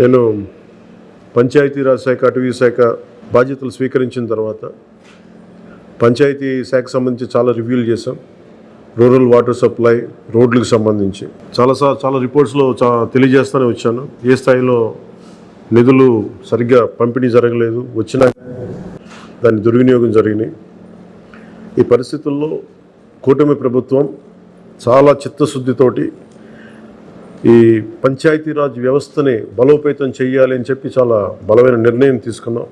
నేను పంచాయతీరాజ్ శాఖ అటవీ శాఖ బాధ్యతలు స్వీకరించిన తర్వాత పంచాయతీ శాఖ సంబంధించి చాలా రివ్యూలు చేశాం. రూరల్ వాటర్ సప్లై రోడ్లకు సంబంధించి. చాలా చాలా రిపోర్ట్స్లో చా తెలియజేస్తూనే వచ్చాను. ఏ స్థాయిలో నిధులు సరిగ్గా పంపిణీ జరగలేదు వచ్చినా దాని దుర్వినియోగం జరిగినాయి. ఈ పరిస్థితుల్లో కూటమి ప్రభుత్వం చాలా చిత్తశుద్ధితోటి ఈ పంచాయతీరాజ్ వ్యవస్థని బలోపేతం చేయాలి అని చెప్పి చాలా బలమైన నిర్ణయం తీసుకున్నాం.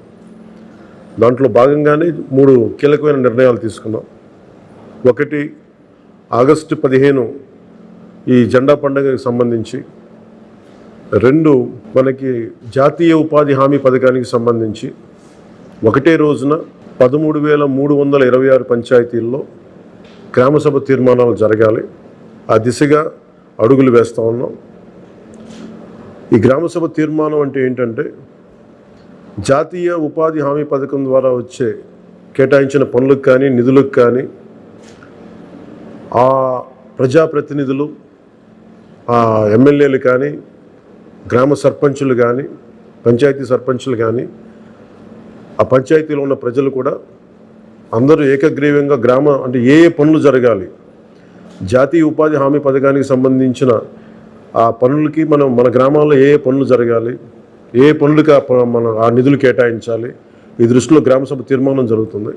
దాంట్లో భాగంగానే మూడు కీలకమైన నిర్ణయాలు తీసుకున్నాం. ఒకటి ఆగస్టు పదిహేను ఈ జెండా పండుగకి సంబంధించి. రెండు మనకి జాతీయ ఉపాధి హామీ పథకానికి సంబంధించి. ఒకటే రోజున పదమూడు వేల మూడు వందల ఇరవై ఆరు పంచాయతీల్లో గ్రామసభ తీర్మానాలు జరగాలి. ఆ దిశగా అడుగులు వేస్తూ ఉన్నాం. ఈ గ్రామసభ తీర్మానం అంటే ఏంటంటే జాతీయ ఉపాధి హామీ పథకం ద్వారా వచ్చే కేటాయించిన పనులకు కానీ నిధులకు కానీ ఆ ప్రజాప్రతినిధులు ఆ ఎమ్మెల్యేలు కానీ గ్రామ సర్పంచులు కానీ పంచాయతీ సర్పంచులు కానీ ఆ పంచాయతీలో ఉన్న ప్రజలు కూడా అందరూ ఏకగ్రీవంగా గ్రామ అంటే ఏ ఏ పనులు జరగాలి జాతీయ ఉపాధి హామీ పథకానికి సంబంధించిన ఆ పనులకి మనం మన గ్రామాల్లో ఏ ఏ పనులు జరగాలి ఏ పనులకి మనం ఆ నిధులు కేటాయించాలి ఈ దృష్టిలో గ్రామసభ తీర్మానం జరుగుతుంది.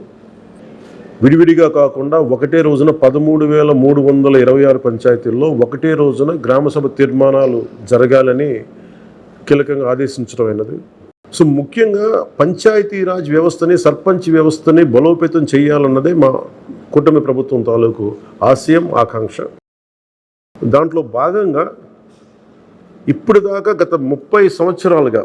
విడివిడిగా కాకుండా ఒకటే రోజున పదమూడు వేల మూడు వందల ఇరవై ఆరు పంచాయతీల్లో ఒకటే రోజున గ్రామసభ తీర్మానాలు జరగాలని కీలకంగా ఆదేశించడం అయినది. సో ముఖ్యంగా పంచాయతీరాజ్ వ్యవస్థని సర్పంచ్ వ్యవస్థని బలోపేతం చేయాలన్నదే మా కూటమి ప్రభుత్వం తాలూకు ఆశయం ఆకాంక్ష. దాంట్లో భాగంగా ఇప్పుడు దాకా గత ముప్పై సంవత్సరాలుగా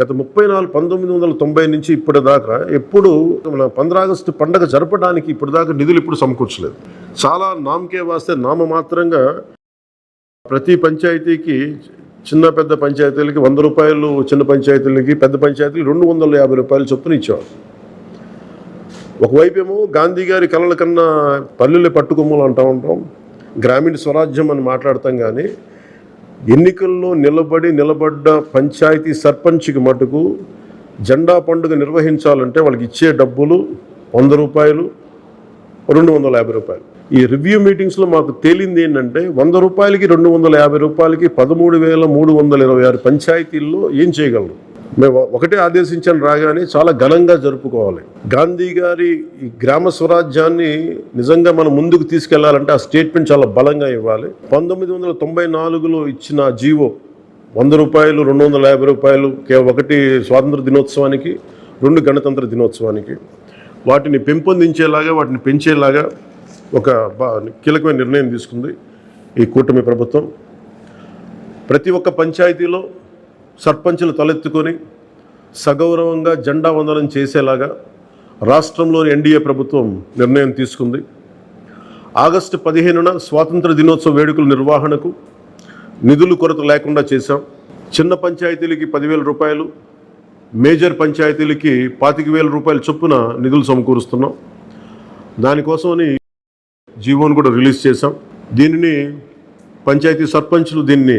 గత ముప్పై నాలుగు పంతొమ్మిది వందల తొంభై నుంచి ఇప్పటి దాకా ఎప్పుడు మన పంద్రాగస్టు పండగ జరపడానికి ఇప్పుడు దాకా నిధులు ఇప్పుడు సమకూర్చలేదు. చాలా నామకే వాస్తే నామమాత్రంగా ప్రతి పంచాయతీకి చిన్న పెద్ద పంచాయతీలకి వంద రూపాయలు చిన్న పంచాయతీలకి పెద్ద పంచాయతీలకి రెండు వందల యాభై రూపాయలు చొప్పున ఇచ్చేవాళ్ళు ఒకవైపు ఏమో గాంధీ గారి కలల కన్నా పల్లెలు పట్టుకొమ్మలు అంటూ ఉంటాం. గ్రామీణ స్వరాజ్యం అని మాట్లాడతాం కానీ ఎన్నికల్లో నిలబడి నిలబడ్డ పంచాయతీ సర్పంచ్కి మటుకు జెండా పండుగ నిర్వహించాలంటే వాళ్ళకి ఇచ్చే డబ్బులు వంద రూపాయలు రెండు వందల యాభై రూపాయలు. ఈ రివ్యూ మీటింగ్స్లో మాకు తేలింది ఏంటంటే వంద రూపాయలకి రెండు వందల యాభై రూపాయలకి పదమూడు వేల మూడు వందల ఇరవై ఆరు పంచాయతీల్లో ఏం చేయగలరు? మేము ఒకటే ఆదేశించాను రాగానే చాలా ఘనంగా జరుపుకోవాలి. గాంధీ గారి ఈ గ్రామ స్వరాజ్యాన్ని నిజంగా మనం ముందుకు తీసుకెళ్ళాలంటే ఆ స్టేట్మెంట్ చాలా బలంగా ఇవ్వాలి. పంతొమ్మిది వందల తొంభై నాలుగులో ఇచ్చిన జీవో వంద రూపాయలు రెండు వందల యాభై రూపాయలు ఒకటి స్వాతంత్ర దినోత్సవానికి రెండు గణతంత్ర దినోత్సవానికి వాటిని పెంపొందించేలాగా వాటిని పెంచేలాగా ఒక బా కీలకమైన నిర్ణయం తీసుకుంది ఈ కూటమి ప్రభుత్వం. ప్రతి ఒక్క పంచాయతీలో సర్పంచులు తలెత్తుకొని సగౌరవంగా జెండా వందనం చేసేలాగా రాష్ట్రంలోని ఎన్డీఏ ప్రభుత్వం నిర్ణయం తీసుకుంది. ఆగస్టు పదిహేనున స్వాతంత్ర దినోత్సవ వేడుకల నిర్వహణకు నిధులు కొరత లేకుండా చేశాం. చిన్న పంచాయతీలకి పదివేల రూపాయలు మేజర్ పంచాయతీలకి పాతిక వేల రూపాయల చొప్పున నిధులు సమకూరుస్తున్నాం. దానికోసమని జీవోను కూడా రిలీజ్ చేశాం. దీనిని పంచాయతీ సర్పంచులు దీన్ని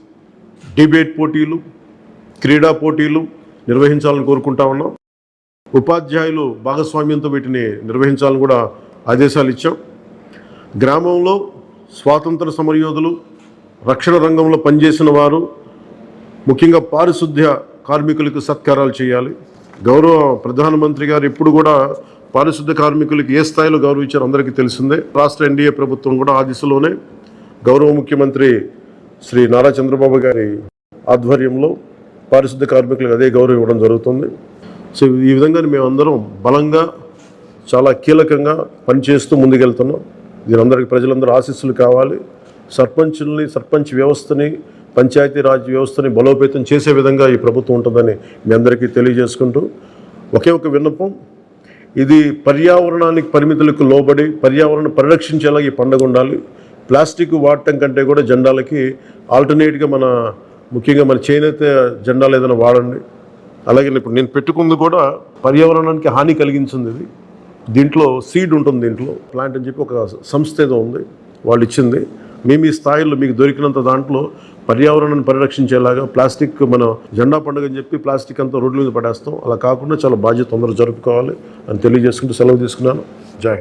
డిబేట్ పోటీలు క్రీడా పోటీలు నిర్వహించాలని కోరుకుంటా ఉన్నాం. ఉపాధ్యాయులు భాగస్వామ్యంతో వీటిని నిర్వహించాలని కూడా ఆదేశాలు ఇచ్చాం. గ్రామంలో స్వాతంత్ర సమరయోధులు రక్షణ రంగంలో పనిచేసిన వారు ముఖ్యంగా పారిశుద్ధ్య కార్మికులకు సత్కారాలు చేయాలి. గౌరవ ప్రధానమంత్రి గారు ఇప్పుడు కూడా పారిశుద్ధ్య కార్మికులకు ఏ స్థాయిలో గౌరవించారో అందరికీ తెలిసిందే. రాష్ట్ర ఎన్డీఏ ప్రభుత్వం కూడా ఆ దిశలోనే గౌరవ ముఖ్యమంత్రి శ్రీ నారా చంద్రబాబు గారి ఆధ్వర్యంలో పారిశుద్ధ కార్మికులకు అదే గౌరవం ఇవ్వడం జరుగుతుంది. సో ఈ విధంగా మేమందరం బలంగా చాలా కీలకంగా పనిచేస్తూ ముందుకెళ్తున్నాం. దీనందరికీ ప్రజలందరూ ఆశీస్సులు కావాలి. సర్పంచుల్ని సర్పంచ్ వ్యవస్థని పంచాయతీరాజ్ వ్యవస్థని బలోపేతం చేసే విధంగా ఈ ప్రభుత్వం ఉంటుందని మీ అందరికీ తెలియజేసుకుంటూ ఒకే ఒక విన్నపం. ఇది పర్యావరణానికి పరిమితులకు లోబడి పర్యావరణ పరిరక్షించేలా ఈ పండుగ ఉండాలి. ప్లాస్టిక్ వాడటం కంటే కూడా జెండాలకి ఆల్టర్నేట్గా మన ముఖ్యంగా మన చేనేత జెండాలు ఏదైనా వాడండి. అలాగే ఇప్పుడు నేను పెట్టుకుంది కూడా పర్యావరణానికి హాని కలిగించింది ఇది. దీంట్లో సీడ్ ఉంటుంది దీంట్లో. ప్లాంట్ అని చెప్పి ఒక సంస్థ ఏదో ఉంది వాళ్ళు ఇచ్చింది. మేము ఈ స్థాయిలో మీకు దొరికినంత దాంట్లో పర్యావరణాన్ని పరిరక్షించేలాగా ప్లాస్టిక్ మన జెండా పండుగ అని చెప్పి ప్లాస్టిక్ అంతా రోడ్ల మీద పడేస్తాం. అలా కాకుండా చాలా బాధ్యత తొందరగా జరుపుకోవాలి అని తెలియజేసుకుంటూ సెలవు తీసుకున్నాను. జై